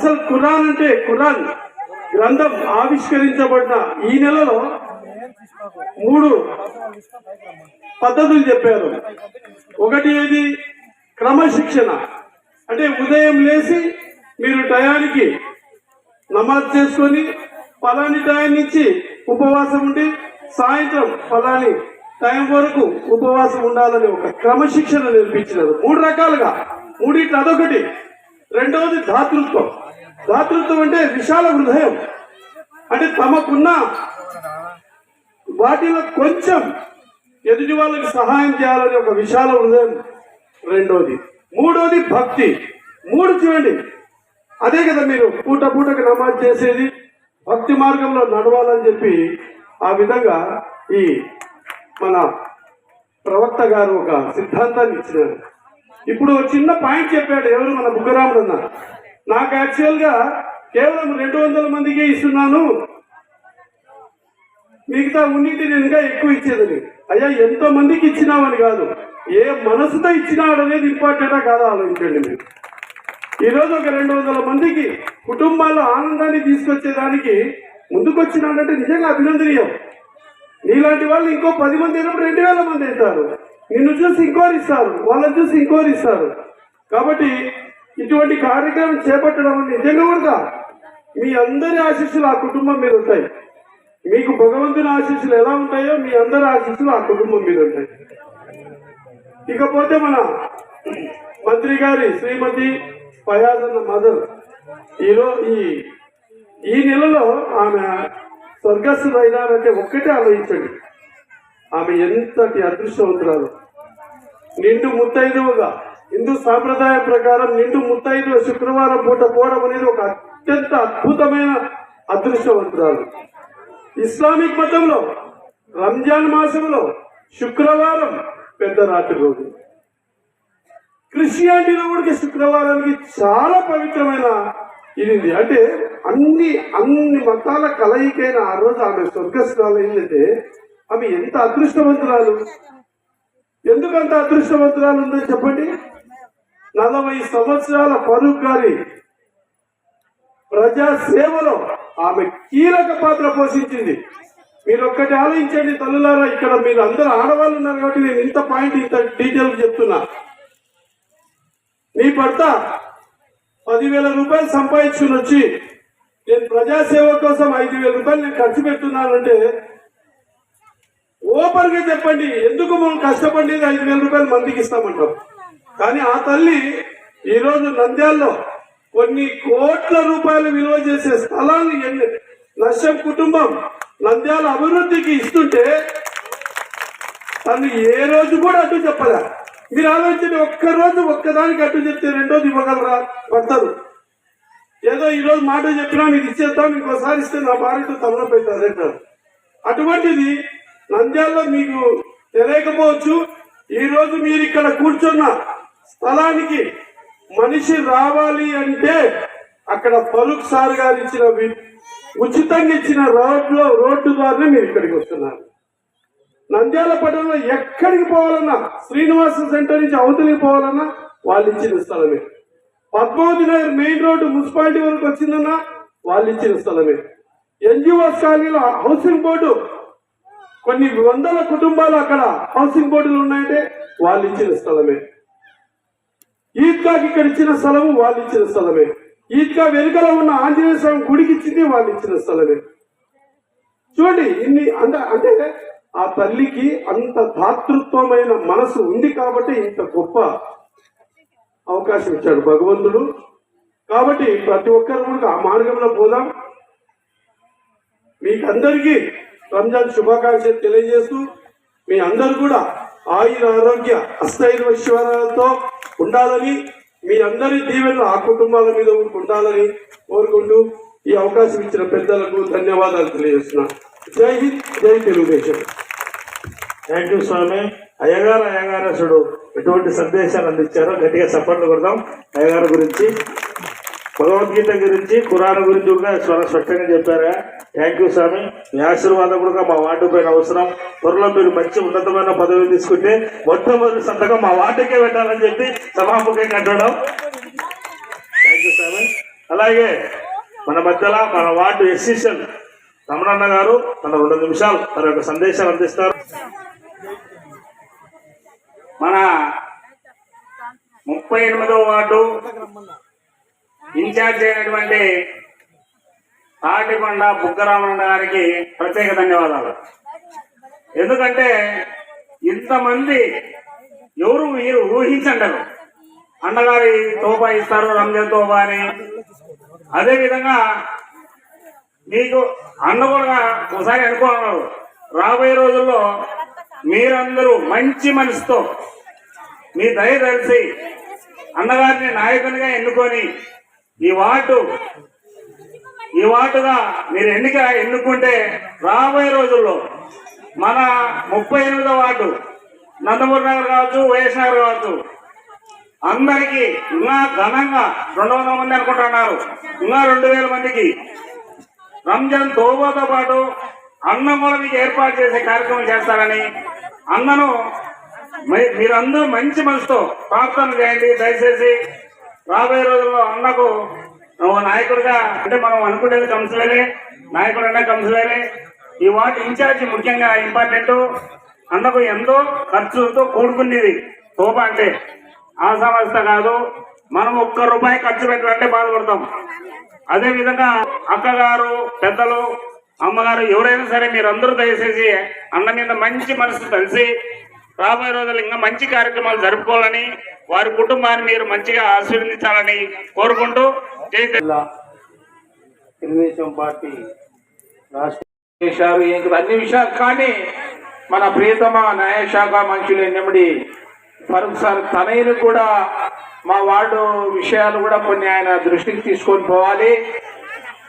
అసలు ఖురాన్ అంటే ఖురాన్ గ్రంథం ఆవిష్కరించబడిన ఈ నెలలో మూడు పద్ధతులు చెప్పారు. ఒకటి ఏది? క్రమశిక్షణ. అంటే ఉదయం లేచి మీరు టయానికి నమాజ్ చేసుకొని ఫలాని టైం నుంచి ఉపవాసం ఉండి సాయంత్రం ఫలాని టైం వరకు ఉపవాసం ఉండాలని ఒక క్రమశిక్షణ నేర్పించినారు. మూడు రకాలుగా. మూడింటి అదొకటి రెండవది దాతృత్వం దాతృత్వం అంటే విశాల హృదయం. అంటే తమకున్న వాటిలో కొంచెం ఎదుటి వాళ్ళకి సహాయం చేయాలని ఒక విశాల హృదయం. రెండోది మూడోది భక్తి. మూడు చూడండి. అదే కదా మీరు పూట పూటకు నమాజ్ చేసేది. భక్తి మార్గంలో నడవాలని చెప్పి ఆ విధంగా ఈ మన ప్రవక్త గారు ఒక సిద్ధాంతాన్ని ఇచ్చినారు. ఇప్పుడు చిన్న పాయింట్ చెప్పాడు ఎవరు? మన బుగ్గరాముడు అన్న. నాకు యాక్చువల్గా కేవలం రెండు వందల మందికే ఇస్తున్నాను. మిగతా ఉన్నిటిని నేను ఇంకా ఎక్కువ ఇచ్చేదని. అయ్యా ఎంతో మందికి ఇచ్చినామని కాదు. ఏ మనసుతో ఇచ్చినాడు అనేది ఇంపార్టెంటా కాదా ఆలోచించండి మీరు. ఈరోజు ఒక రెండు వందల మందికి కుటుంబాల్లో ఆనందాన్ని తీసుకొచ్చేదానికి ముందుకొచ్చినాడంటే నిజంగా అభినందనీయం. నీలాంటి వాళ్ళు ఇంకో పది మంది అయినప్పుడు రెండు వేల మంది అవుతారు. నిన్ను చూసి ఇంకోరిస్తారు వాళ్ళని చూసి ఇంకోరిస్తారు. కాబట్టి ఇటువంటి కార్యక్రమం చేపట్టడం నిజంగా కూడా మీ అందరి ఆశీస్సులు ఆ కుటుంబం మీద ఉంటాయి. మీకు భగవంతుని ఆశీస్సులు ఎలా ఉంటాయో మీ అందరి ఆశీస్సులు ఆ కుటుంబం మీద ఉంటాయి. ఇకపోతే మన మంత్రి గారి శ్రీమతి ఫయాజ్ మదర్ ఈరో ఈ ఈ నెలలో ఆమె స్వర్గస్థులైనారంటే ఒక్కటే ఆలోచించండి. ఆమె ఎంతటి అదృష్టవంతురాలు. నిండు ముత్తైదువుగా. హిందూ సాంప్రదాయం ప్రకారం నిండు ముత్తైదువ శుక్రవారం పూట పోవడం అనేది ఒక అత్యంత అద్భుతమైన అదృష్టవంతురాలు. ఇస్లామిక్ మతంలో రంజాన్ మాసంలో శుక్రవారం పెద్ద రాత్రి రోజు. క్రిస్టియానిటీలో కూడా శుక్రవారానికి చాలా పవిత్రమైన ఇది అంటే అన్ని అన్ని మతాల కలయికైన ఆ రోజు ఆమె స్వర్గస్థానం ఏంటంటే ఆమె ఎంత అదృష్టవంతురాలు. ఎందుకు అంత అదృష్టవంతురాలు ఉందని చెప్పండి? నలభై సంవత్సరాల ఫరూక్ గారి ప్రజా సేవలో ఆమె కీలక పాత్ర పోషించింది. మీరు ఒక్కటి ఆలోచించండి తల్లులారా ఇక్కడ మీరు అందరూ ఆడవాళ్ళు ఉన్నారు కాబట్టి నేను ఇంత పాయింట్ ఇంత డీటెయిల్ చెప్తున్నా. మీ భర్త పదివేల రూపాయలు సంపాదించుకుని వచ్చి నేను ప్రజాసేవ కోసం ఐదు వేల రూపాయలు నేను ఖర్చు పెడుతున్నానంటే ఓపెన్గా చెప్పండి. ఎందుకు మనం కష్టపడేది ఐదు వేల రూపాయలు మందికి ఇస్తామంటాం? కానీ ఆ తల్లి ఈరోజు నంద్యాల్లో కొన్ని కోట్ల రూపాయలు విలువ చేసే స్థలాన్ని నష్టం కుటుంబం నంద్యాల అభివృద్ధికి ఇస్తుంటే తను ఏ రోజు కూడా అడ్డు చెప్పలే. మీరు ఆలోచించండి ఒక్క రోజు ఒక్కదానికి అడ్డు చెప్తే రెండోది ఇవ్వగలరా? పడతారు ఏదో ఈరోజు మాట చెప్పినా మీకు ఇచ్చేద్దాం ఇంకోసారి ఇస్తే నా భార్యతో తమలపోతారు అంటారు. అటువంటిది నంద్యాలలో మీకు తెలియకపోవచ్చు. ఈ రోజు మీరు ఇక్కడ కూర్చున్న స్థలానికి మనిషి రావాలి అంటే అక్కడ ఫరూక్ సార్ గారు ఇచ్చిన ఉచితంగా ఇచ్చిన రోడ్లో రోడ్డు ద్వారానే మీరు ఇక్కడికి వస్తున్నారు. నంద్యాల పట్టణంలో ఎక్కడికి పోవాలన్నా శ్రీనివాస సెంటర్ నుంచి అవతలికి పోవాలన్నా వాళ్ళు ఇచ్చిన స్థలమే. Padmavathi Nagar main road municipality వరకు వచ్చిందన్నా వాళ్ళు ఇచ్చిన స్థలమే. ఎన్జిఓస్ కాలనీలో హౌసింగ్ బోర్డు కొన్ని వందల కుటుంబాలు అక్కడ హౌసింగ్ బోర్డులు ఉన్నాయంటే వాళ్ళు ఇచ్చిన స్థలమే. ఈద్గాకి ఇక్కడ ఇచ్చిన స్థలము వాళ్ళు ఇచ్చిన స్థలమే. ఈద్గా వెనుకల ఉన్న ఆంజనేయ స్వామి గుడికి ఇచ్చింది వాళ్ళు ఇచ్చిన స్థలమే. చూడండి ఇన్ని అంత అంటే ఆ తల్లికి అంత దాతృత్వమైన మనసు ఉంది కాబట్టి ఇంత గొప్ప అవకాశం ఇచ్చాడు భగవంతుడు. కాబట్టి ప్రతి ఒక్కరు కూడా ఆ మార్గంలో పోదాం. మీకందరికీ రంజాన్ శుభాకాంక్షలు తెలియజేస్తూ మీ అందరు కూడా ఆయుర ఆరోగ్య అస్థైర్వశ్వరాలతో ఉండాలని మీ అందరి దీవెనలు ఆ కుటుంబాల మీద ఉండాలని కోరుకుంటూ ఈ అవకాశం ఇచ్చిన పెద్దలకు ధన్యవాదాలు తెలియజేస్తున్నాను జై హింద్ జై తెలుగుదేశం. థ్యాంక్ యూ స్వామి. అయ్యగారు అయ్యగారసుడు ఎటువంటి సందేశాలు అందించారో గట్టిగా చప్పట్లు కొడదాం. అయ్యగారు గురించి భగవద్గీత గురించి ఖురాన్ గురించి కూడా చాలా స్పష్టంగా చెప్పారా. థ్యాంక్ యూ స్వామి. మీ ఆశీర్వాదం కూడా మా వార్డు పైన అవసరం. త్వరలో మీరు మంచి ఉన్నతమైన పదవి తీసుకుంటే మొట్టమొదటి సంతకం మా వార్డుకే పెట్టాలని చెప్పి సభాముఖంగా అంటడం థ్యాంక్ యూ స్వామి. అలాగే మన మధ్యలో మన వార్డు ఎస్సీసన్ రమణన్న గారు తన రెండు నిమిషాలు తన యొక్క సందేశాలు అందిస్తారు. మన ముప్పై ఎనిమిదవ వార్డు ఇన్ఛార్జ్ అయినటువంటి తాటికొండ బుగ్గరామన్న గారికి ప్రత్యేక ధన్యవాదాలు. ఎందుకంటే ఇంతమంది ఎవరు మీరు ఊహించండరు. అన్నగారి తోపా ఇస్తారు రంజాన్ తోపా అని. అదేవిధంగా మీకు అన్న కూడా ఒకసారి అనుకోన్నారు రాబోయే రోజుల్లో మీరందరూ మంచి మనసుతో మీ దయ తెలిసి అన్నగారిని నాయకునిగా ఎన్నుకొని ఈ వాటు ఈ వాటుగా మీరు ఎన్నిక ఎన్నుకుంటే రాబోయే రోజుల్లో మన ముప్పై ఎనిమిదో వార్డు నందమూరి నగర్ కావచ్చు వైఎస్ నగర్ కావచ్చు అందరికీ ఇంకా ఘనంగా రెండు వందల మంది అనుకుంటున్నారు. ఇంకా రెండు వేల మందికి. రంజాన్ తోబాతో పాటు అన్నం కూడా మీకు ఏర్పాటు చేసే కార్యక్రమం చేస్తారని అన్నను మీరందరూ మంచి మనసుతో ప్రార్థన చేయండి దయచేసి రాబోయే రోజుల్లో అన్నకు ఓ నాయకుడిగా అంటే మనం అనుకునేది కౌన్సిలరే నాయకుడు అనే కౌన్సిలరే. ఈ వార్డు ఇన్ఛార్జి ముఖ్యంగా ఇంపార్టెంట్. అన్నకు ఎంతో ఖర్చుతో కూడుకునేది తోప అంటే ఆ సమస్య కాదు. మనం ఒక్క రూపాయి ఖర్చు పెట్టాలంటే బాధపడతాం. అదే విధంగా అక్కగారు పెద్దలు అమ్మగారు ఎవరైనా సరే మీరందరూ దయచేసి అన్న మీద మంచి మనసు కలిసి రాబోయే రోజులు ఇంకా మంచి కార్యక్రమాలు జరుపుకోవాలని వారి కుటుంబాన్ని మీరు మంచిగా ఆశీర్వదించాలని కోరుకుంటూ జై తెలుగుదేశం పార్టీ రాష్ట్ర చేశారు అన్ని విషయాలు కానీ మన ప్రియతమ న్యాయశాఖ మంత్రులు ఎన్నమిడి ఫరూక్ సార్ తనయులు కూడా మా వార్డు విషయాలు కూడా కొన్ని ఆయన దృష్టికి తీసుకొని పోవాలి.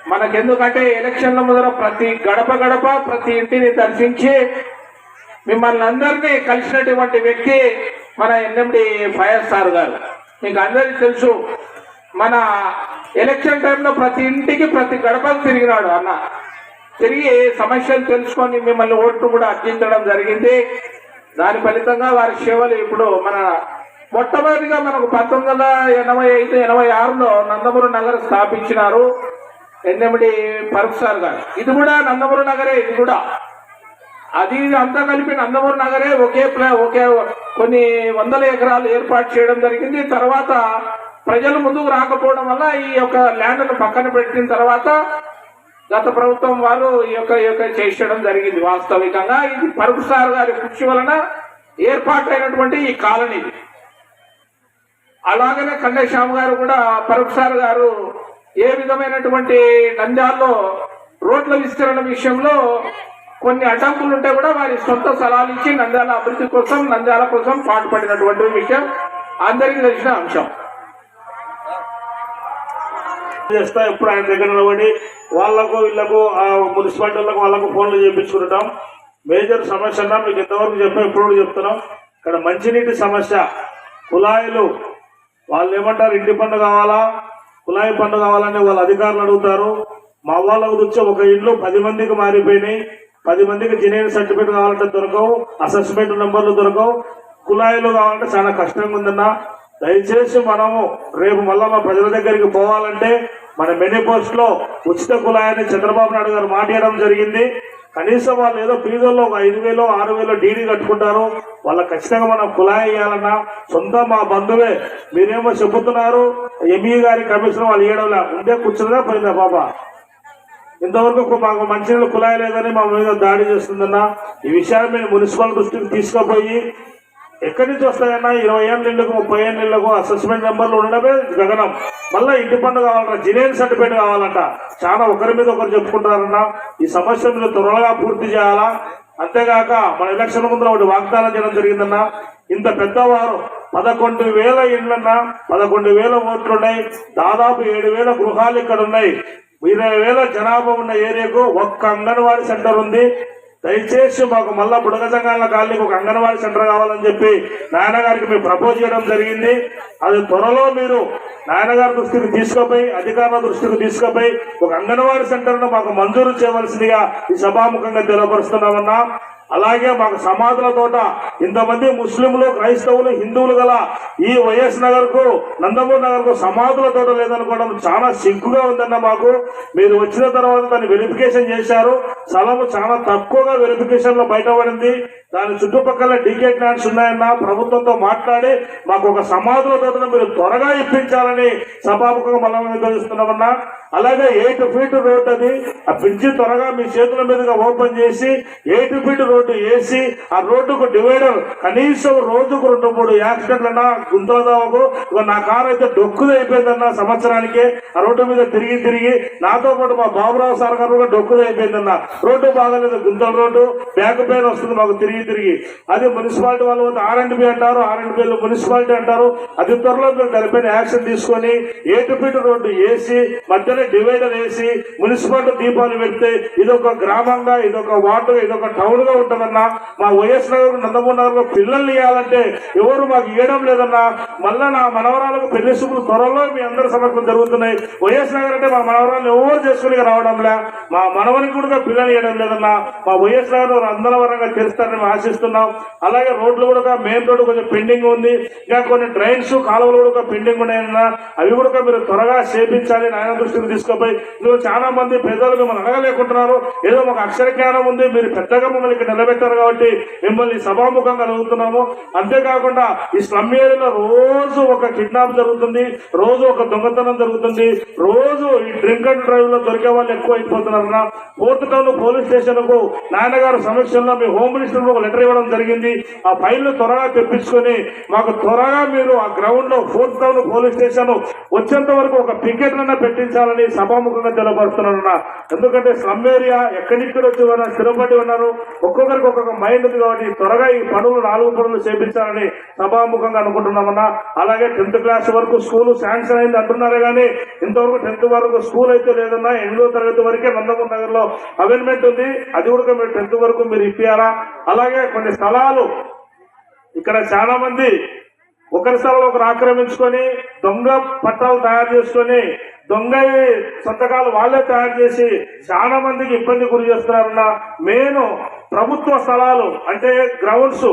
మనకెందుకంటే ఎలక్షన్ల ముందర ప్రతి గడప గడప ప్రతి ఇంటిని దర్శించి మిమ్మల్ని అందరినీ కలిసినటువంటి వ్యక్తి మన ఎన్ఎండి ఫైర్ సార్ గారు. మీకు అందరికీ తెలుసు మన ఎలక్షన్ టైంలో ప్రతి ఇంటికి ప్రతి గడపకు తిరిగినాడు అన్న. తిరిగి సమస్యలు తెలుసుకొని మిమ్మల్ని ఓట్లు కూడా అర్జించడం జరిగింది. దాని ఫలితంగా వారి సేవలు ఇప్పుడు మన మొట్టమొదటిగా మనకు పంతొమ్మిది వందల ఎనభై ఐదు ఎనభై ఆరులో నందమూరు నగర్ స్థాపించినారు ఎన్నెమిడి పరుపు సార్ గారు. ఇది కూడా నందమూరు నగరే ఇది కూడా. అది అంతా కలిపి నందమూరి నగరే ఒకే ప్లా ఒకే కొన్ని వందల ఎకరాలు ఏర్పాటు చేయడం జరిగింది. తర్వాత ప్రజలు ముందుకు రాకపోవడం వల్ల ఈ యొక్క ల్యాండ్ను పక్కన పెట్టిన తర్వాత గత ప్రభుత్వం వారు ఈ యొక్క ఈ యొక్క చేసేయడం జరిగింది వాస్తవికంగా. ఇది పరుపు సార్ గారి కృషి వలన ఏర్పాటైనటువంటి ఈ కాలనీది అలాగనే కండేశ్యామ్ గారు కూడా పరుపు సార్ గారు ఏ విధమైనటువంటి నంద్యాల్లో రోడ్ల విస్తరణ విషయంలో కొన్ని అడ్డంకులు ఉంటే కూడా వారి సొంత స్థలానికి ఇచ్చి నంద్యాల అభివృద్ధి కోసం నంద్యాల కోసం పాటుపడినటువంటి విషయం అందరికీ తెలిసిన అంశం. చేస్తా ఎప్పుడు ఆయన దగ్గర నిలబడి వాళ్ళకు వీళ్ళకు మున్సిపాలిటీలకు వాళ్ళకు ఫోన్లు చేయించుకుంటాం మేజర్ సమస్య అన్నా మీకు ఎంతవరకు చెప్పాం ఇప్పుడు కూడా చెప్తున్నాం. ఇక్కడ మంచినీటి సమస్య కుళాయిలు వాళ్ళు ఏమంటారు ఇంటి పన్ను కావాలా కుళాయి పన్ను కావాలని వాళ్ళ అధికారులు అడుగుతారు. మా వాళ్ళ గురించి ఒక ఇల్లు పది మందికి మారిపోయినాయి. పది మందికి జినేన్ సర్టిఫికేట్ కావాలంటే దొరకవు అసెస్మెంట్ నెంబర్లు దొరకవు. కుళాయిలు కావాలంటే చాలా కష్టంగా ఉందన్న. దయచేసి మనము రేపు మళ్ళా మా ప్రజల దగ్గరికి పోవాలంటే మన మెనిపోస్ట్లో ఉచిత కులాయని చంద్రబాబు నాయుడు గారు మాట్లాడడం జరిగింది. కనీసం వాళ్ళు ఏదో పీదల్లో ఒక ఐదు వేలు ఆరు వేలు డీడీ కట్టుకుంటారు. వాళ్ళకి ఖచ్చితంగా మనం కుళాయి వేయాలన్నా సొంత మా బంధువే మీరేమో చెబుతున్నారు. ఎంఈ గారి కమిషన్ వాళ్ళు ఇవ్వడం ఉండే కూర్చున్నదా పోయిందా బాబా ఇంతవరకు మాకు మంచినీళ్ళు కుళాయి లేదని మా మీద దాడి చేస్తుందన్న. ఈ విషయాన్ని మేము మున్సిపల్ దృష్టికి తీసుకుపోయి ఎక్కడి నుంచి వస్తాయన్నా? ఇరవై ఏళ్ళ ఇళ్ళకు ముప్పై ఏళ్ళ అసెస్మెంట్ నెంబర్లు ఉండడమే గగనం. మళ్ళీ ఇంటి పన్ను కావాలంట జినేన్ సర్టిఫికేట్ కావాలంట. చాలా ఒకరి మీద ఒకరు చెప్పుకుంటారన్న. ఈ సమస్య మీద త్వరగా పూర్తి చేయాలా? అంతేగాక మన ఎలక్షన్ ముందు ఒకటి వాగ్దానం చేయడం జరిగిందన్న. ఇంత పెద్దవారు పదకొండు వేల ఇండ్లన్నా పదకొండు వేల ఓట్లున్నాయి. దాదాపు ఏడు వేల గృహాలు ఇక్కడ ఉన్నాయి ఇరవై వేల జనాభా ఉన్న ఏరియాకు ఒక్క అంగన్వాడీ సెంటర్ ఉంది. దయచేసి మాకు మళ్ళా బుడగజంగాల కాలనీకి ఒక అంగన్వాడీ సెంటర్ కావాలని చెప్పి నాయనగారికి మేము ప్రపోజ్ చేయడం జరిగింది. అది త్వరలో మీరు నాయనగారి దృష్టికి తీసుకుపోయి అధికారుల దృష్టికి తీసుకుపోయి ఒక అంగన్వాడీ సెంటర్ను మాకు మంజూరు చేయవలసిందిగా ఈ సభాముఖంగా తెలియపరుస్తున్నామన్నా. అలాగే మాకు సమాధుల తోట. ఇంతమంది ముస్లింలు క్రైస్తవులు హిందువులు గల ఈ వైఎస్ నగర్కు నందమూరి నగర్కు సమాధుల తోట లేదనుకోవడం చాలా సిగ్గుగా ఉందన్న మాకు. మీరు వచ్చిన తర్వాత దాన్ని వెరిఫికేషన్ చేశారు. స్థలము చాలా తక్కువగా వెరిఫికేషన్లో బయటపడింది. దాని చుట్టుపక్కల డీకే గ్రాంట్స్ ఉన్నాయన్న ప్రభుత్వంతో మాట్లాడి మాకు ఒక సమాధానం మీరు త్వరగా ఇప్పించాలని సభాముఖంగా మనం నిర్వహిస్తున్నామన్నా అలాగే ఎయిట్ ఫీట్ రోడ్ అది. ఆ బ్రిడ్జి త్వరగా మీ చేతుల మీదుగా ఓపెన్ చేసి ఎయిట్ ఫీట్ రోడ్డు వేసి ఆ రోడ్డుకు డివైడర్ కనీసం రోజుకు రెండు మూడు యాక్సిడెంట్లన్నా అన్నా ఇక నా కారు అయితే డొక్కుది అయిపోయిందన్న సంవత్సరానికి. ఆ రోడ్డు మీద తిరిగి తిరిగి నాతో పాటు మా బాబురావు సార్ గారు కూడా డొక్కుది అయిపోయిందన్న. రోడ్డు బాగాలేదు గుంతల రోడ్డు. బ్యాక్ పెయిన్ వస్తుంది మాకు తిరిగి తిరిగి. అది మున్సిపాలిటీ వాళ్ళు ఆర్ అండ్ బి అంటారు ఆర్ అండ్ బిలో మున్సిపాలిటీ అంటారు. అది త్వరలో మీరు దానిపైన యాక్షన్ తీసుకొని ఎయిట్ ఫీట్ రోడ్డు వేసి మధ్యలో డివైడర్ వేసి మున్సిపాలిటీ దీపాలు పెడితే ఇదొక గ్రామంగా ఇదొక వార్డు ఇదొక టౌన్గా ఉంటుందన్నా. మా వైఎస్ నగర్ నందమూరి నగర్లో పిల్లల్ని ఇవ్వాలంటే ఎవరు మాకు ఇవ్వడం లేదన్నా. మళ్ళా నా మనవరాలకు పెళ్ళి శుభ్రులు త్వరలో మీ అందరి సమర్పణ జరుగుతున్నాయి. వైఎస్ నగర్ అంటే మా మనవరాలు ఎవరు చేసుకుని రావడంలే? మా మనవనికి కూడా పిల్లలు ఇవ్వడం లేదన్నా. మా వైఎస్ నగర్ అందరవరంగా తెలుస్తారని మేము ఆశిస్తున్నాం. అలాగే రోడ్లు కూడా మెయిన్ రోడ్డు కొంచెం పెండింగ్ ఉంది. ఇంకా కొన్ని డ్రైన్స్ కాలువలు కూడా పెండింగ్ ఉన్నాయన్నా అవి కూడా మీరు త్వరగా చేపించాలి నాయన దృష్టికి తీసుకుపోయి. ఇందులో చాలా మంది పెద్దలు మిమ్మల్ని అడగలేకుంటున్నారు. ఏదో మాకు అక్షర జ్ఞానం ఉంది మీరు పెద్దగా మమ్మల్ని ఇక్కడ నిలబెట్టారు కాబట్టి మిమ్మల్ని సభాముఖంగా అడుగుతున్నాము. అంతేకాకుండా ఈ స్లమ్ ఏరియాలో రోజు ఒక కిడ్నాప్ జరుగుతుంది రోజు ఒక దొంగతనం జరుగుతుంది రోజు ఈ డ్రింక్ అండ్ డ్రైవ్లో దొరికే వాళ్ళు ఎక్కువ అయిపోతున్నారన్నా ఫోర్త్ టౌన్ పోలీస్ స్టేషన్కు నాన్నగారు సమక్షంలో మీ హోమ్ మినిస్టర్ లెటర్ ఇవ్వడం జరిగింది. ఆ ఫైల్ను త్వరగా తెప్పించుకొని మాకు త్వరగా మీరు ఆ గ్రౌండ్లో ఫోర్త్ టౌన్ పోలీస్ స్టేషన్ వచ్చేంత వరకు ఒక పికెట్లన్నా పెట్టించాలని సభాముఖంగా తెలపరుస్తున్నారన్న ఎందుకంటే స్లమ్ ఏరియా ఎక్కడిక్కడ వచ్చి స్థిరపడి ఉన్నారు. ఒక్కొక్కరికి ఒక్కొక్క మైండ్ ఉంది కాబట్టి త్వరగా ఈ పనులు నాలుగు పనులు చేపించాలని సభాముఖంగా అనుకుంటున్నామన్నా అలాగే టెన్త్ క్లాస్ వరకు స్కూల్ శాంక్షన్ అయింది అంటున్నారే కానీ ఇంతవరకు టెన్త్ వరకు స్కూల్ అయితే లేదన్నా. ఎనిమిదో తరగతి వరకే నందమూరి నగర్లో అవైన్మెంట్ ఉంది. అది కూడా మీరు టెన్త్ వరకు మీరు ఇప్పారా అలాగే కొన్ని స్థలాలు ఇక్కడ చాలా మంది ఒకరి స్థలంలో ఒకరు ఆక్రమించుకొని దొంగ పట్టాలు తయారు చేసుకొని దొంగ సంతకాలు వాళ్ళే తయారు చేసి చాలా మందికి ఇబ్బంది గురి చేస్తున్నారన్న మెయిన్ ప్రభుత్వ స్థలాలు అంటే గ్రౌండ్స్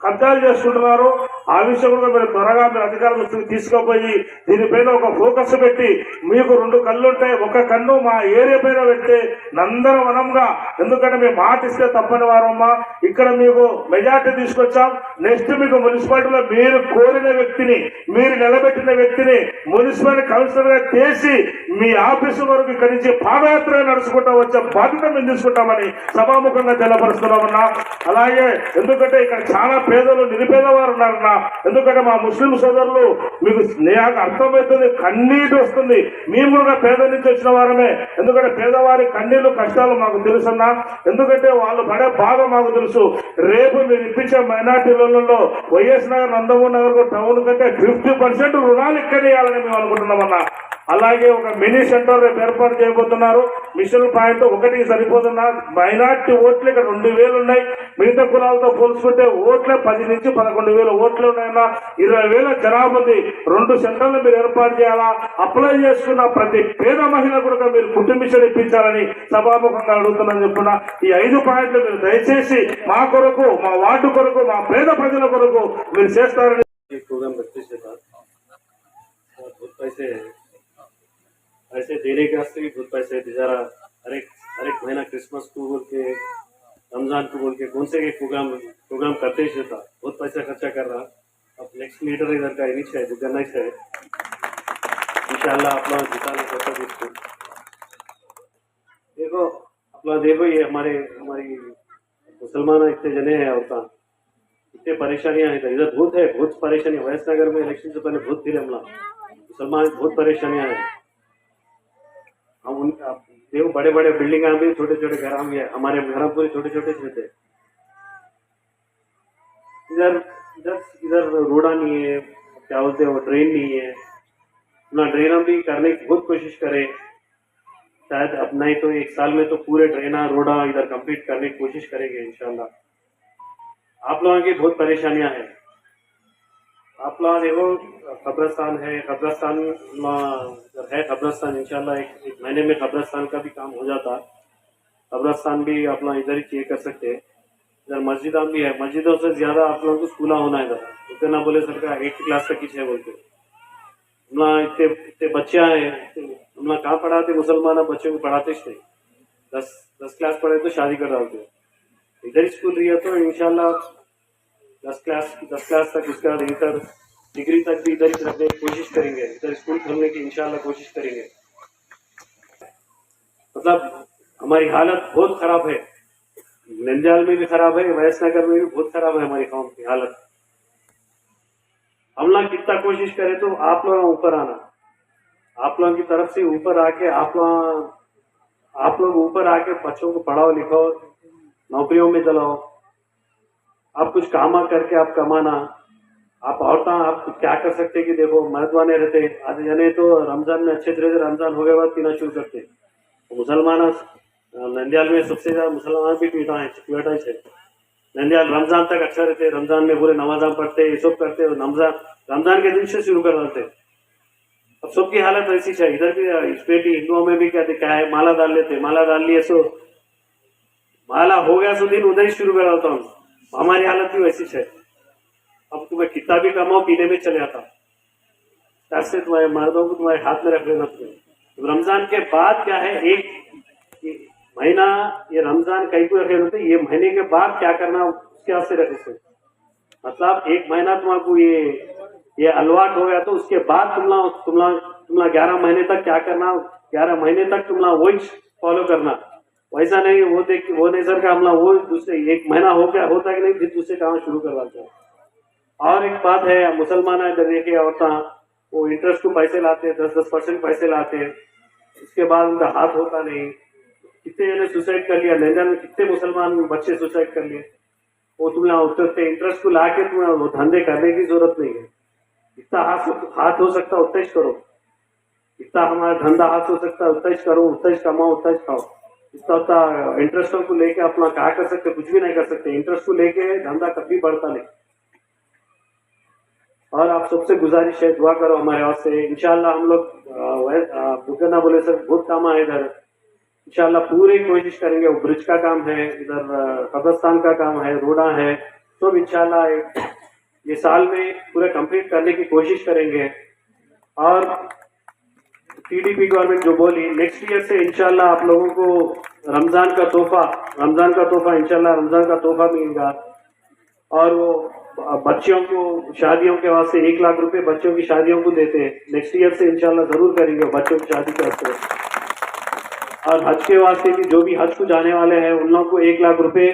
కబ్జాలు చేసుకుంటున్నారు. ఆ విషయం కూడా మీరు త్వరగా మీరు అధికారులు తీసుకుపోయి దీనిపైన ఒక ఫోకస్ పెట్టి మీకు రెండు కళ్ళు ఉంటాయి ఒక కన్ను మా ఏరియా పైన పెడితే నందనవనంగా ఎందుకంటే మేము మాట ఇస్తే తప్పని వారమ్మా. ఇక్కడ మీకు మెజార్టీ తీసుకొచ్చాం. నెక్స్ట్ మీకు మున్సిపాలిటీలో మీరు కోరిన వ్యక్తిని మీరు నిలబెట్టిన వ్యక్తిని మున్సిపల్ కౌన్సిలర్గా చేసి మీ ఆఫీసు వరకు ఇక్కడి నుంచి పాదయాత్ర నడుచుకుంటా వచ్చే బాధ్యత మేము తీసుకుంటామని సభాముఖంగా తెలియపరుస్తున్నామన్నా అలాగే ఎందుకంటే ఇక్కడ చాలా పేదలు నిరుపేద వారు ఎందుకంటే మా ముస్లిం సోదరులు మీకు నాకు అర్థమవుతుంది కన్నీటి వస్తుంది. మేము కూడా పేద నుంచి వచ్చిన వారమే. ఎందుకంటే పేదవారి కన్నీళ్ళు కష్టాలు మాకు తెలుసన్నా. ఎందుకంటే వాళ్ళు పడే బాధ మాకు తెలుసు. రేపు మీరు ఇప్పించే మైనార్టీలలో Y S Nagar Nandamuri Nagar town కంటే ఫిఫ్టీ పర్సెంట్ రుణాలు ఇక్కడ ఇవ్వాలని మేము అనుకుంటున్నామన్నా. అలాగే ఒక మినీ సెంటర్ రేపు ఏర్పాటు చేయబోతున్నారు. మిషన్ పాయింట్ ఒకటికి సరిపోతున్నా మైనార్టీ ఓట్లు ఇక్కడ రెండు వేలు ఉన్నాయి. మిగతా కులాలతో పోల్చుకుంటే ఓట్లే పది నుంచి పదకొండు వేల ఓట్లు ఉన్నాయన్నా ఇరవై వేల జనాభా రెండు సెంటర్లు మీరు ఏర్పాటు చేయాలా? అప్లై చేసుకున్న ప్రతి పేద మహిళ కూడా మీరు కుటుంబిషన్ ఇప్పించాలని సభాముఖంగా అడుగుతున్నాను చెప్పున ఈ ఐదు పాయింట్లు మీరు దయచేసి మా కొరకు మా వార్డు కొరకు మా పేద ప్రజల కొరకు మీరు చేస్తారని ये ऐसे देने के वास्ते भी बहुत पैसे है बेचारा हर एक हर एक महीना क्रिसमस को बोल के, रमज़ान को बोल के, कौन से एक प्रोग्राम प्रोग्राम करते ही था बहुत पैसा खर्चा कर रहा। अब नेक्स्ट लीडर इधर का इनिश है जुगन्ना है इंशाल्लाह अपना जिताने इसको देखो, अपना देखो ये हमारे, हमारी मुसलमान इतने जने हैं होता इतने परेशानियाँ हैं इधर। बहुत है, बहुत परेशानी। वैस नगर में इलेक्शन से पहले बहुत फिर हमला। मुसलमान बहुत परेशानियाँ हैं। देखो बड़े बड़े बिल्डिंग भी छोटे छोटे घर भी है हमारे घर पूरे छोटे छोटे थे। इधर इधर इधर रोड़ा नहीं है, क्या बोलते हैं वो ड्रेन नहीं है। अपना हम भी करने की बहुत कोशिश करें। शायद अपना ही तो एक साल में तो पूरे ड्रेना रोड़ा इधर कंप्लीट करने की कोशिश करेंगे, इंशाल्लाह। आप लोगों की बहुत परेशानियाँ हैं। आप लोग देखो कब्रस्तान है कब्रस्तान है कब्रस्तान इंशाल्लाह एक, एक महीने में कब्रस्तान का भी काम हो जाता। कब्रस्तान भी लोग इधर ही चेक कर सकते। हैं इधर मस्जिद भी है। मस्जिदों से ज़्यादा आप लोगों को स्कूला होना है इधर। उतना बोले सरकार एट क्लास तक की है बोलते। हम इतने इतने बच्चे आए हम कहाँ पढ़ाते? मुसलमान बच्चों को पढ़ाते ही दस दस क्लास पढ़े तो शादी कर डालते। इधर स्कूल रही है तो इंशाल्लाह दस क्लास दस क्लास तक उसके बाद इंटर डिग्री तक भी इधर ही रखने की कोशिश करेंगे। इधर स्कूल खोलने की इंशाल्लाह कोशिश करेंगे। मतलब हमारी हालत बहुत खराब है। नंजाल में भी खराब है वैसनगर में भी बहुत खराब है हमारी कौम की हालत। हम लोग कितना कोशिश करें तो आप लोग ऊपर आना। आप लोगों की तरफ़ से ऊपर आके आप लोग आप लोग ऊपर आके बच्चों को पढ़ाओ लिखाओ, नौकरियों में दिलाओ आप कुछ कामा करके आप कमाना, आप औरता, आप क्या कर सकते कि देखो मर्द वाले रहते। आज जने तो रमज़ान में अच्छे तरह से रमज़ान हो गए बाद पीना शुरू करते। मुसलमान नंदियाल में सबसे ज़्यादा मुसलमान भी पीता है पीटा है नंदियाल रमज़ान तक अच्छा रहते, रमज़ान में पूरे नमाजा पढ़ते, ये सब करते रमज़ान रमज़ान के दिन से शुरू कर देते। अब सबकी हालत ऐसी है इधर भी स्पेटी हिंदुओं में भी कहते क्या है, माला डाल लेते, माला डाल लिए सो, माला हो गया सो दिन उधर ही शुरू कर देता हूँ। हमारी हालत भी वैसी है। अब तुम्हें कितना भी कमाओ पीने में चले आता। ऐसे तुम्हारे मर्दों को तुम्हारे हाथ में रख लेना तुम्हें तो रमज़ान के बाद क्या है? एक महीना, ये रमज़ान कहीं को रखे होते ये महीने के बाद क्या करना, उसके हाथ से रखे से मतलब एक महीना तुम्हारा ये ये अलवाट हो गया तो उसके बाद तुमला तुमला तुमला ग्यारह महीने तक क्या करना, ग्यारह महीने तक तुमला वही फॉलो करना। वैसा नहीं, वो देख, वो नहीं सर का हमला, वो दूसरे, एक महीना हो गया, होता कि नहीं, फिर दूसरे काम शुरू करवाते हैं और एक बात है, मुसलमान इधर देखिए औरता, वो इंटरेस्ट को पैसे लाते हैं दस दस परसेंट पैसे लाते हैं, उसके बाद उनका हाथ होता नहीं। कितने जने सुसाइड कर लिया लंदन में कितने मुसलमान बच्चे सुसाइड कर लिए। वो तुम यहाँ उतरते इंटरेस्ट को ला के तुम्हें वो धंधे करने की ज़रूरत नहीं है। जितना हाथ हाथ हो सकता है ही करो। जितना हमारा धंधा हाथ हो सकता है, उतना ही करो, उतना ही कमाओ, उतना ही खाओ। इंटरेस्टों को लेके अपना क्या कर सकते कुछ भी नहीं कर सकते। इंटरेस्ट को लेके धंधा कभी बढ़ता नहीं। और आप सबसे गुजारिश है, दुआ करो हमारे वास्ते इंशाल्लाह हम लोग बुगना बोले, सर, बहुत काम है इधर। इंशाल्लाह पूरी कोशिश करेंगे। वो ब्रिज का काम है, इधर कब्रस्तान का काम है, रोडा है। सब इंशाल्लाह एक- ये साल में पूरा कंप्लीट करने की कोशिश करेंगे। और टीडीपी गवर्नमेंट जो बोली नेक्स्ट ईयर से इंशाल्लाह आप लोगों को रमज़ान का तोहफा, रमज़ान का तोहफा इंशाल्लाह रमज़ान का तोहफा मिलेगा। और वो बच्चियों को, शादियों के वास्ते एक लाख रुपए बच्चों की शादियों को देते हैं। नेक्स्ट ईयर से इंशाल्लाह ज़रूर करेंगे बच्चों की शादी के वास्ते और हज के वास्ते भी जो भी हज को जाने वाले हैं, उन लोगों को एक लाख रुपए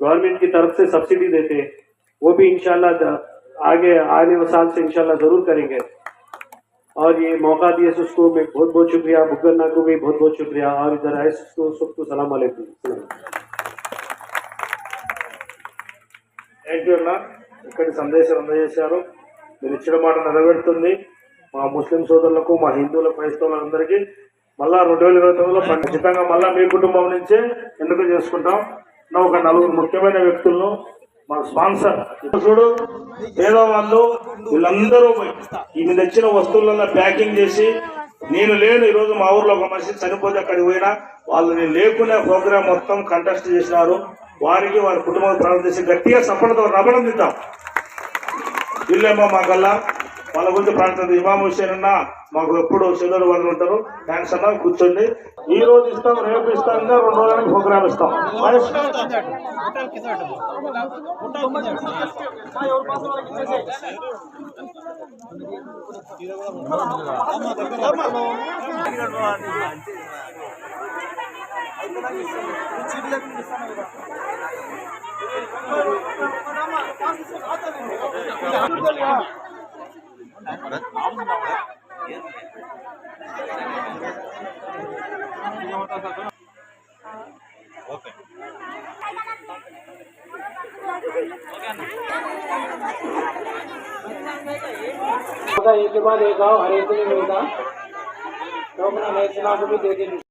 गवर्नमेंट की तरफ़ से सब्सिडी देते हैं। वो भी इंशाल्लाह आगे, आने साल से इंशाल्लाह ज़रूर करेंगे। और ये मौका दिए सो उसको मैं बहुत बहुत शुक्रिया बुगन्ना को भी बहुत बहुत शुक्रिया और इधर आए सबको सबको सलाम वालेकुम థ్యాంక్ యూ అన్న ఇక్కడి సందేశం అందజేశారు మీరు ఇచ్చిన మాట నెరవేరుతుంది మా ముస్లిం సోదరులకు మా హిందువుల క్రైస్తవులందరికీ మళ్ళా రెండు వేల ఇరవై తొమ్మిదిలో ఖచ్చితంగా మళ్ళా మీ కుటుంబం నుంచే ఎన్నిక చేసుకుంటాం నా ఒక నలుగురు ముఖ్యమైన వ్యక్తులను మన స్పాన్సర్. చూడు పేదవాళ్ళు వీళ్ళందరూ ఈమె తెచ్చిన వస్తువులలో ప్యాకింగ్ చేసి నేను లేను ఈరోజు మా ఊర్లో ఒక మనిషి చనిపోతే అక్కడికి పోయినా వాళ్ళు నేను లేకునే ప్రోగ్రామ్ మొత్తం కంటెస్ట్ చేసినారు. వారికి వారి కుటుంబం ప్రారంభించి చేసి గట్టిగా సఫలతో రబడం దిద్దాం. ఇల్లేమో మాకల్లా. వాళ్ళ గురించి ప్రార్థన ఇమాం హుసేన్ అన్న మాకు ఎప్పుడు సోదరు వాళ్ళు ఉంటారు. థ్యాంక్స్ అన్న కూర్చోండి. ఈ రోజు ఇస్తాం రేపు ఇస్తాం ఇంకా రెండు రోజులకి ప్రోగ్రామ్ ఇస్తాం. एक बार एक आओ हर भी मिलता। तो अपना नेक्स्ट नाम भी दे देंगे